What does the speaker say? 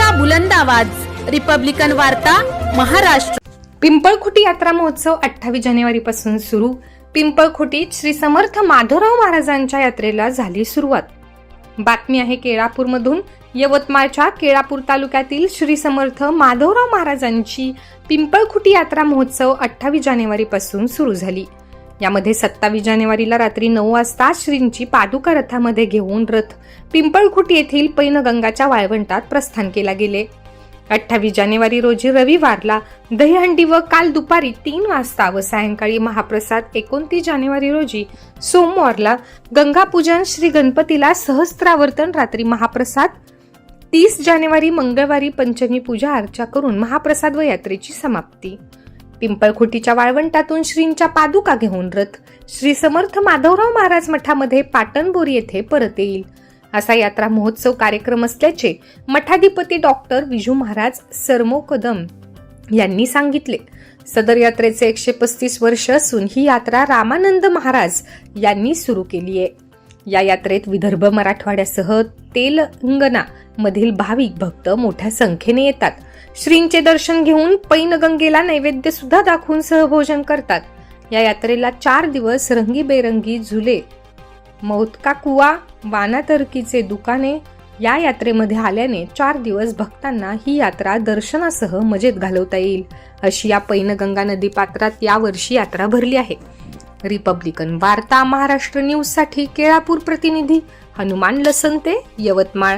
लोकशाहीचा बुलंद आवाज. रिपब्लिकन वार्ता महाराष्ट्र. पिंपळखुटी यात्रा महोत्सव अठ्ठावीस जानेवारी पासून सुरू. पिंपळखुटीत श्री समर्थ माधवराव महाराजांच्या यात्रेला झाली सुरुवात. बातमी आहे केळापूरमधून. यवतमाळच्या केळापूर तालुक्यातील श्री समर्थ माधवराव महाराजांची पिंपळखुटी यात्रा महोत्सव अठ्ठावीस जानेवारी पासून सुरू झाली. यामध्ये सत्तावीस जानेवारीला रात्री नऊ वाजता श्रींची पादुका रथामध्ये घेऊन रथ पिंपळखुट येथील पैनगंगाच्या वाळवंटात प्रस्थान केला गेले. अठ्ठावीस जानेवारी रोजी रविवारला दहीहंडी व काल दुपारी तीन वाजता व सायंकाळी महाप्रसाद एकोणतीस जानेवारी रोजी सोमवारला गंगापूजन श्री गणपतीला सहस्त्रावर्तन रात्री महाप्रसाद तीस जानेवारी मंगळवारी पंचमी पूजा अर्चा करून महाप्रसाद व यात्रेची समाप्ती. पिंपळखुटीच्या वाळवंटातून श्रींच्या पादुका घेऊन रथ. श्री समर्थ माधवराव महाराज मठामध्ये पाटणबोरी येथे परत येईल. असा यात्रा महोत्सव कार्यक्रम असल्याचे मठाधिपती डॉक्टर विजू महाराज सरमो कदम यांनी सांगितले. सदर यात्रेचे एकशे पस्तीस वर्ष असून ही यात्रा रामानंद महाराज यांनी सुरू केली आहे. या यात्रेत विदर्भ मराठवाड्यासह तेलंगणा मधील भाविक भक्त मोठ्या संख्येने येतात. श्रींचे दर्शन घेऊन पैनगंगेला नैवेद्य सुद्धा दाखवून सहभोजन करतात. या यात्रेला चार दिवस रंगीबेरंगी झुले मौतका कुवा वानातर्कीचे दुकाने या यात्रेमध्ये आल्याने चार दिवस भक्तांना ही यात्रा दर्शनासह मजेत घालवता येईल अशी या पैनगंगा नदी पात्रात यावर्षी यात्रा भरली आहे. रिपब्लिकन वार्ता महाराष्ट्र न्यूजसाठी केळापूर प्रतिनिधी हनुमान लसंते यवतमाळ.